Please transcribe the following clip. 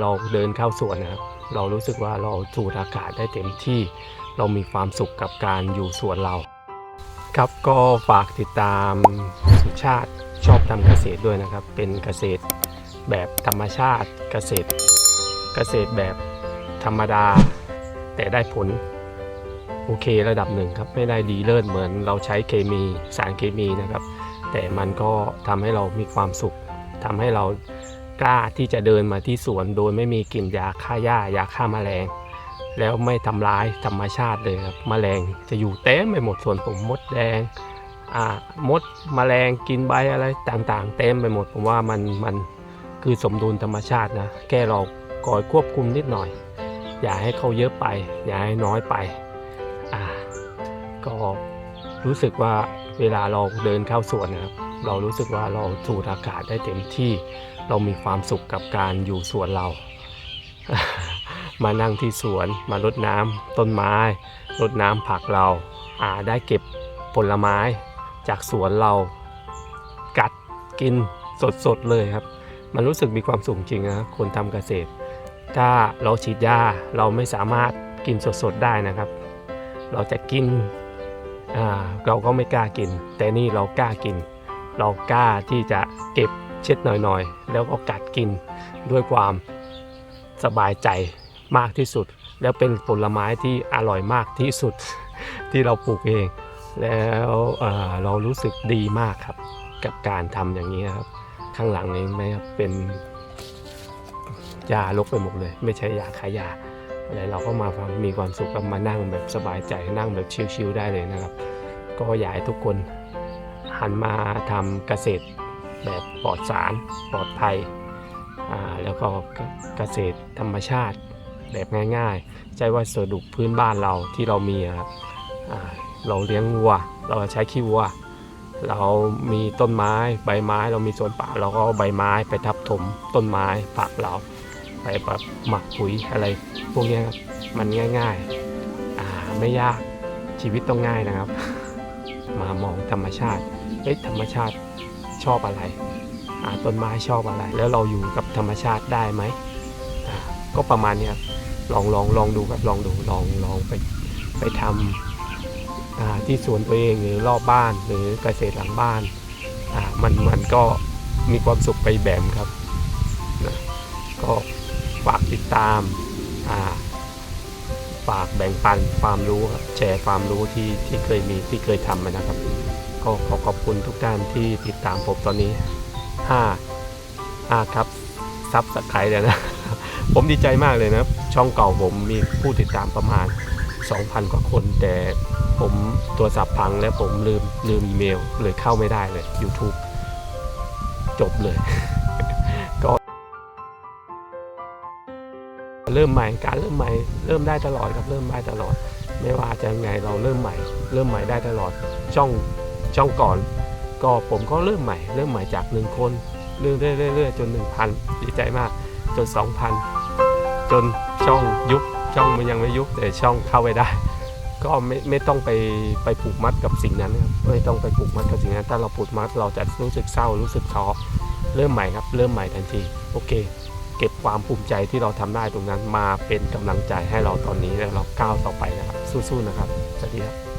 เราเดินเข้าสวนนะครับ เรารู้สึกว่าเราสูดอากาศได้เต็มที่ เรามีความสุขกับการอยู่สวนเรา ครับก็ฝากติดตามสุชาติชอบทำเกษตรด้วยนะครับ เป็นเกษตรแบบธรรมชาติเกษตร เกษตรแบบธรรมดา แต่ได้ผลโอเคระดับหนึ่งครับ ไม่ได้ดีเลิศเหมือนเราใช้เคมีสารเคมีนะครับ แต่มันก็ทำให้เรามีความสุขทำให้เรา กล้าที่จะเดินมาที่สวนโดยไม่มีกลิ่นยาฆ่าหญ้ายาฆ่าแมลง แล้วไม่ทำร้ายธรรมชาติเลยครับแมลงจะอยู่เต็มไปหมดส่วนผมมดแดงอ่ามดแมลงกินใบอะไรต่างๆ เต็มไปหมดผมว่ามันมันคือสมดุลธรรมชาตินะแค่เราคอยควบคุมนิดหน่อย อย่าให้เขาเยอะไป อย่าให้น้อยไปอ่าก็รู้สึกว่าเวลาเราเดินเข้าสวนนะครับ เรารู้สึกว่าเราสูดอากาศได้เต็มที่ เรามีความสุขกับการอยู่สวนเรา มานั่งที่สวนมารดน้ำต้นไม้รดน้ำผักเราอาได้เก็บผลไม้จากสวนเรา กัดกินสดๆเลยครับ มันรู้สึกมีความสุขจริงนะคนทำเกษตร ถ้าเราฉีดยาเราไม่สามารถกินสดๆได้นะครับ เราจะกินเราก็ไม่กล้ากิน แต่นี่เรากล้ากิน เรากล้าที่จะเก็บเช็ดหน่อยๆ แล้วก็กัดกินด้วยความสบายใจมากที่สุด แล้วเป็นผลไม้ที่อร่อยมากที่สุดที่เราปลูกเอง แล้วเเรารู้สึกดีมากครับ กับการทำอย่างนี้ครับข้างหลังนี้ไหมครับเป็นยาลกไปหมดเลย ไม่ใช่ยาขายยาอะไรเราก็มามีความสุขกับมานั่งแบบสบายใจนั่งแบบชิลๆได้เลยนะครับ ก็อยากให้ทุกคน หันมาทำเกษตรแบบปลอดสารปลอดภัย แล้วก็เกษตรธรรมชาติแบบง่ายๆ ใช้วัสดุพื้นบ้านเราที่เรามีครับเราเลี้ยงวัว เราใช้ขี้วัว เรามีต้นไม้ใบไม้เรามีสวนป่าเราก็เอาใบไม้ไปทับถมต้นไม้ผักเราไปแบบหมักปุ๋ยอะไรพวกนี้ครับมันง่ายๆไม่ยากชีวิตต้องง่ายนะครับ มามองธรรมชาติ เอ้ยธรรมชาติชอบอะไรอ่าต้นไม้ชอบอะไร แล้วเราอยู่กับธรรมชาติได้ไหมก็ประมาณนี้ครับลองลองลองดูครับลองดูลองลองไปไปทำที่สวนตัวเองหรือรอบบ้านหรือเกษตรหลังบ้านมันมันก็มีความสุขไปแบบครับนะก็ฝากติดตามาฝากแบ่งปันความรู้ครับแชร์ความรู้ที่ที่เคยมีที่เคยทำมานะครับ ก็ขอขอบคุณทุกท่านที่ติดตามผมตอนนี้ 5 5ครับซับสไครต์เลยนะ ผมดีใจมากเลยนะ ช่องเก่าผมมีผู้ติดตามประมาณ 2,000 กว่าคน แต่ผมตัวสับพังและผมลืมลืมอีเมลเลยเข้าไม่ได้เลย YouTube จบเลย ก็เริ่มใหม่การเริ่มใหม่ เริ่มได้ตลอดครับเริ่มได้ตลอด ไม่ว่าจะยังไงเราเริ่มใหม่ เริ่มใหม่ได้ตลอดช่อง ช่องก่อน ก็ผมก็เริ่มใหม่ เริ่มใหม่จากหนึ่งคนเรื่อยๆเรื่อยๆจน 1,000 ดีใจมาก จน 2,000 จนช่องยุบช่องมันยังไม่ยุบแต่ช่องเข้าไปได้ ก็ไม่ไม่ต้องไปไปผูกมัดกับสิ่งนั้นครับไม่ต้องไปผูกมัดกับสิ่งนั้นถ้าเราผูกมัดเราจะรู้สึกเศร้ารู้สึกท้อเริ่มใหม่ครับเริ่มใหม่ทันทีโอเค เก็บความภูมิใจที่เราทำได้ตรงนั้นมาเป็นกำลังใจให้เราตอนนี้แล้วเราก้าวต่อไปนะครับ สู้ๆนะครับสวัสดีครับ